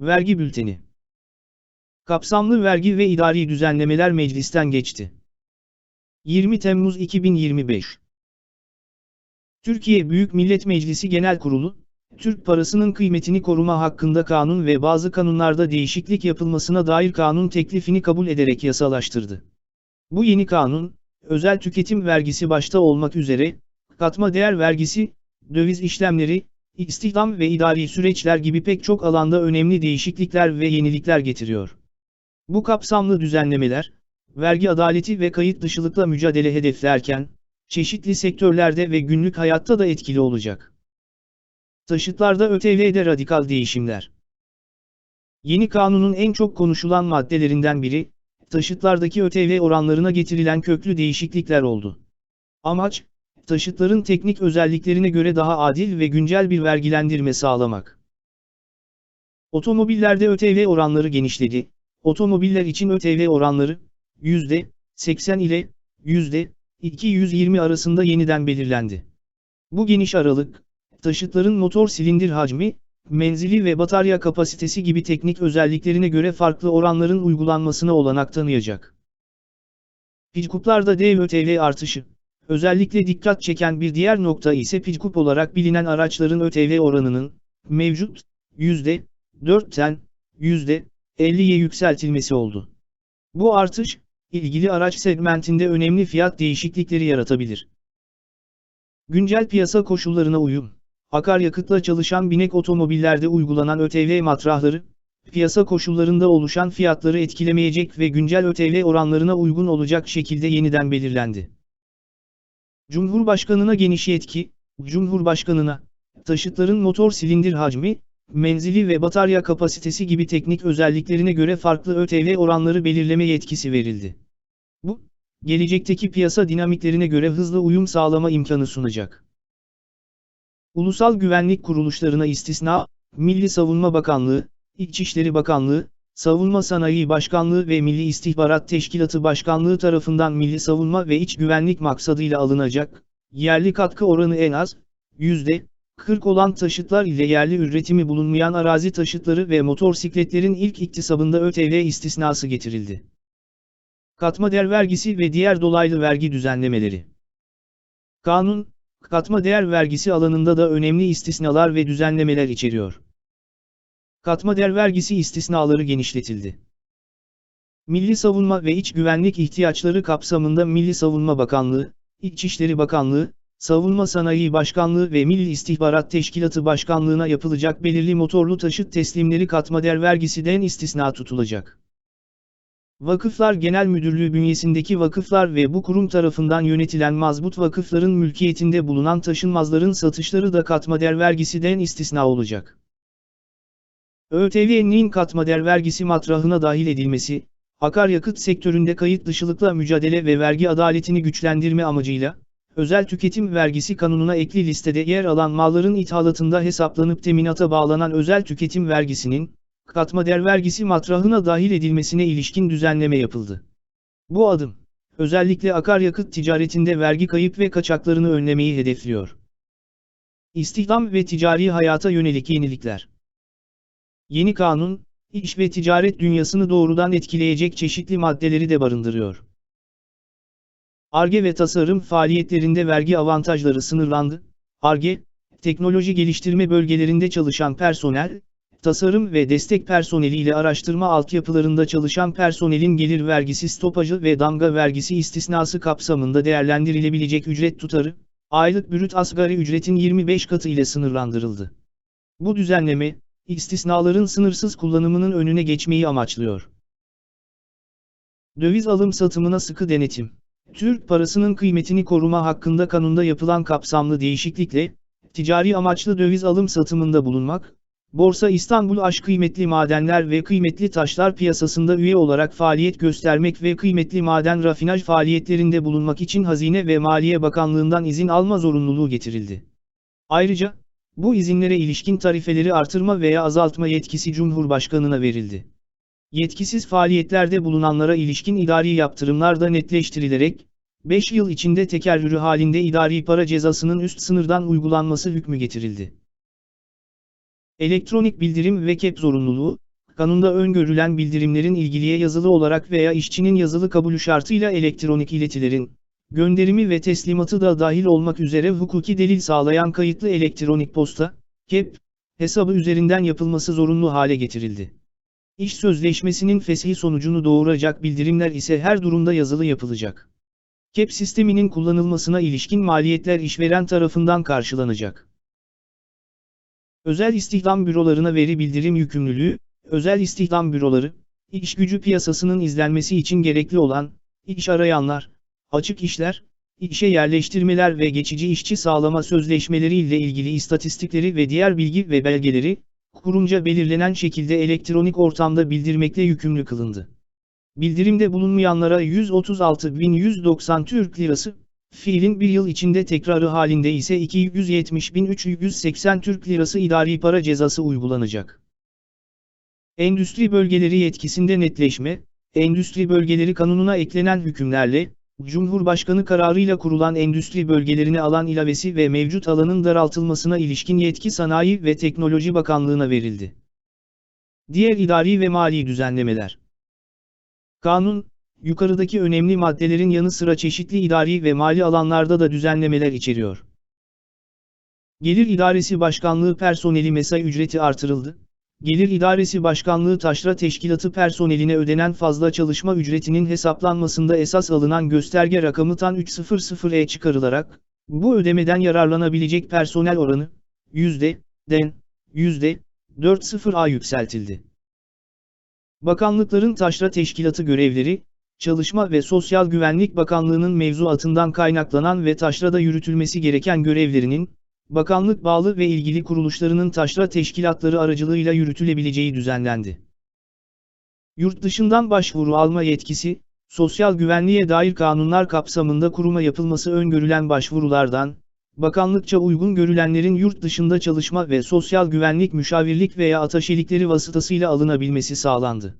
Vergi Bülteni Kapsamlı vergi ve idari düzenlemeler meclisten geçti. 20 Temmuz 2025 Türkiye Büyük Millet Meclisi Genel Kurulu, Türk parasının kıymetini koruma hakkında kanun ve bazı kanunlarda değişiklik yapılmasına dair kanun teklifini kabul ederek yasalaştırdı. Bu yeni kanun, özel tüketim vergisi başta olmak üzere, katma değer vergisi, döviz işlemleri, istihdam ve idari süreçler gibi pek çok alanda önemli değişiklikler ve yenilikler getiriyor. Bu kapsamlı düzenlemeler, vergi adaleti ve kayıt dışılıkla mücadele hedeflerken, çeşitli sektörlerde ve günlük hayatta da etkili olacak. Taşıtlarda ÖTV'de radikal değişimler. Yeni kanunun en çok konuşulan maddelerinden biri, taşıtlardaki ÖTV oranlarına getirilen köklü değişiklikler oldu. Amaç, taşıtların teknik özelliklerine göre daha adil ve güncel bir vergilendirme sağlamak. Otomobillerde ÖTV oranları genişledi. Otomobiller için ÖTV oranları, %80 ile %220 arasında yeniden belirlendi. Bu geniş aralık, taşıtların motor silindir hacmi, menzili ve batarya kapasitesi gibi teknik özelliklerine göre farklı oranların uygulanmasına olanak tanıyacak. Pickuplarda dev ÖTV artışı. Özellikle dikkat çeken bir diğer nokta ise pickup olarak bilinen araçların ÖTV oranının, mevcut, %4'ten, %50'ye yükseltilmesi oldu. Bu artış, ilgili araç segmentinde önemli fiyat değişiklikleri yaratabilir. Güncel piyasa koşullarına uyum akaryakıtla çalışan binek otomobillerde uygulanan ÖTV matrahları, piyasa koşullarında oluşan fiyatları etkilemeyecek ve güncel ÖTV oranlarına uygun olacak şekilde yeniden belirlendi. Cumhurbaşkanına geniş yetki, Cumhurbaşkanına, taşıtların motor silindir hacmi, menzili ve batarya kapasitesi gibi teknik özelliklerine göre farklı ÖTV oranları belirleme yetkisi verildi. Bu, gelecekteki piyasa dinamiklerine göre hızlı uyum sağlama imkanı sunacak. Ulusal güvenlik kuruluşlarına istisna, Milli Savunma Bakanlığı, İçişleri Bakanlığı, Savunma Sanayi Başkanlığı ve Milli İstihbarat Teşkilatı Başkanlığı tarafından milli savunma ve iç güvenlik maksadıyla alınacak, yerli katkı oranı en az, %40 olan taşıtlar ile yerli üretimi bulunmayan arazi taşıtları ve motorsikletlerin ilk iktisabında ÖTV istisnası getirildi. Katma değer vergisi ve diğer dolaylı vergi düzenlemeleri. Kanun, katma değer vergisi alanında da önemli istisnalar ve düzenlemeler içeriyor. Katma değer vergisi istisnaları genişletildi. Milli savunma ve iç güvenlik ihtiyaçları kapsamında Milli Savunma Bakanlığı, İçişleri Bakanlığı, Savunma Sanayi Başkanlığı ve Milli İstihbarat Teşkilatı Başkanlığı'na yapılacak belirli motorlu taşıt teslimleri katma değer vergisiden istisna tutulacak. Vakıflar Genel Müdürlüğü bünyesindeki vakıflar ve bu kurum tarafından yönetilen mazbut vakıfların mülkiyetinde bulunan taşınmazların satışları da katmader vergisiden istisna olacak. ÖTV'nin katmader vergisi matrahına dahil edilmesi, akaryakıt sektöründe kayıt dışılıkla mücadele ve vergi adaletini güçlendirme amacıyla, özel tüketim vergisi kanununa ekli listede yer alan malların ithalatında hesaplanıp teminata bağlanan özel tüketim vergisinin, katma değer vergisi matrahına dahil edilmesine ilişkin düzenleme yapıldı. Bu adım, özellikle akaryakıt ticaretinde vergi kayıp ve kaçaklarını önlemeyi hedefliyor. İstihdam ve ticari hayata yönelik yenilikler. Yeni kanun, iş ve ticaret dünyasını doğrudan etkileyecek çeşitli maddeleri de barındırıyor. ARGE ve tasarım faaliyetlerinde vergi avantajları sınırlandı. ARGE, teknoloji geliştirme bölgelerinde çalışan personel, tasarım ve destek personeli ile araştırma altyapılarında çalışan personelin gelir vergisi stopajı ve damga vergisi istisnası kapsamında değerlendirilebilecek ücret tutarı, aylık brüt asgari ücretin 25 katı ile sınırlandırıldı. Bu düzenleme, istisnaların sınırsız kullanımının önüne geçmeyi amaçlıyor. Döviz alım satımına sıkı denetim. Türk parasının kıymetini koruma hakkında kanunda yapılan kapsamlı değişiklikle, ticari amaçlı döviz alım satımında bulunmak, Borsa İstanbul aş kıymetli madenler ve kıymetli taşlar piyasasında üye olarak faaliyet göstermek ve kıymetli maden rafinaj faaliyetlerinde bulunmak için Hazine ve Maliye Bakanlığı'ndan izin alma zorunluluğu getirildi. Ayrıca, bu izinlere ilişkin tarifeleri artırma veya azaltma yetkisi Cumhurbaşkanına verildi. Yetkisiz faaliyetlerde bulunanlara ilişkin idari yaptırımlar da netleştirilerek, 5 yıl içinde tekerrürü halinde idari para cezasının üst sınırdan uygulanması hükmü getirildi. Elektronik bildirim ve kep zorunluluğu, kanunda öngörülen bildirimlerin ilgiliye yazılı olarak veya işçinin yazılı kabulü şartıyla elektronik iletilerin, gönderimi ve teslimatı da dahil olmak üzere hukuki delil sağlayan kayıtlı elektronik posta, KEP, hesabı üzerinden yapılması zorunlu hale getirildi. İş sözleşmesinin feshi sonucunu doğuracak bildirimler ise her durumda yazılı yapılacak. KEP sisteminin kullanılmasına ilişkin maliyetler işveren tarafından karşılanacak. Özel istihdam bürolarına veri bildirim yükümlülüğü, özel istihdam büroları, iş gücü piyasasının izlenmesi için gerekli olan, iş arayanlar, açık işler, işe yerleştirmeler ve geçici işçi sağlama sözleşmeleri ile ilgili istatistikleri ve diğer bilgi ve belgeleri, kurumca belirlenen şekilde elektronik ortamda bildirmekle yükümlü kılındı. Bildirimde bulunmayanlara 136.190 Türk Lirası, fiilin bir yıl içinde tekrarı halinde ise 270.380 Türk Lirası idari para cezası uygulanacak. Endüstri bölgeleri yetkisinde netleşme, Endüstri Bölgeleri Kanunu'na eklenen hükümlerle, Cumhurbaşkanı kararıyla kurulan endüstri bölgelerine alan ilavesi ve mevcut alanın daraltılmasına ilişkin yetki Sanayi ve Teknoloji Bakanlığı'na verildi. Diğer idari ve mali düzenlemeler Kanun, yukarıdaki önemli maddelerin yanı sıra çeşitli idari ve mali alanlarda da düzenlemeler içeriyor. Gelir İdaresi Başkanlığı personeli mesai ücreti artırıldı. Gelir İdaresi Başkanlığı Taşra Teşkilatı personeline ödenen fazla çalışma ücretinin hesaplanmasında esas alınan gösterge rakamı TAN 300'e çıkarılarak, bu ödemeden yararlanabilecek personel oranı, %den, %40'a yükseltildi. Bakanlıkların taşra teşkilatı görevleri, Çalışma ve Sosyal Güvenlik Bakanlığı'nın mevzuatından kaynaklanan ve taşrada yürütülmesi gereken görevlerinin, bakanlık bağlı ve ilgili kuruluşlarının taşra teşkilatları aracılığıyla yürütülebileceği düzenlendi. Yurt dışından başvuru alma yetkisi, sosyal güvenliğe dair kanunlar kapsamında kuruma yapılması öngörülen başvurulardan, bakanlıkça uygun görülenlerin yurt dışında çalışma ve sosyal güvenlik müşavirlik veya ataşelikleri vasıtasıyla alınabilmesi sağlandı.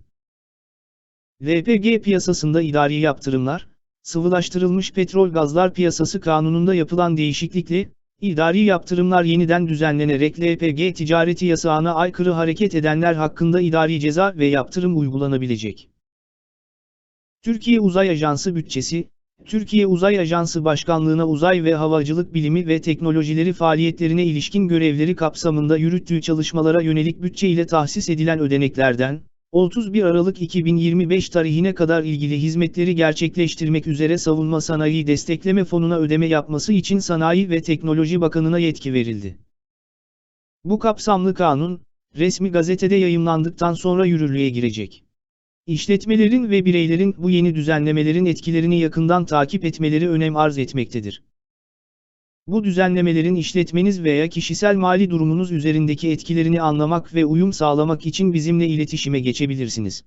LPG piyasasında idari yaptırımlar, sıvılaştırılmış petrol gazlar piyasası kanununda yapılan değişiklikle, idari yaptırımlar yeniden düzenlenerek LPG ticareti yasağına aykırı hareket edenler hakkında idari ceza ve yaptırım uygulanabilecek. Türkiye Uzay Ajansı bütçesi, Türkiye Uzay Ajansı Başkanlığı'na uzay ve havacılık bilimi ve teknolojileri faaliyetlerine ilişkin görevleri kapsamında yürüttüğü çalışmalara yönelik bütçe ile tahsis edilen ödeneklerden, 31 Aralık 2025 tarihine kadar ilgili hizmetleri gerçekleştirmek üzere Savunma Sanayi Destekleme Fonu'na ödeme yapması için Sanayi ve Teknoloji Bakanı'na yetki verildi. Bu kapsamlı kanun, resmi gazetede yayımlandıktan sonra yürürlüğe girecek. İşletmelerin ve bireylerin bu yeni düzenlemelerin etkilerini yakından takip etmeleri önem arz etmektedir. Bu düzenlemelerin işletmeniz veya kişisel mali durumunuz üzerindeki etkilerini anlamak ve uyum sağlamak için bizimle iletişime geçebilirsiniz.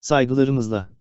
Saygılarımızla.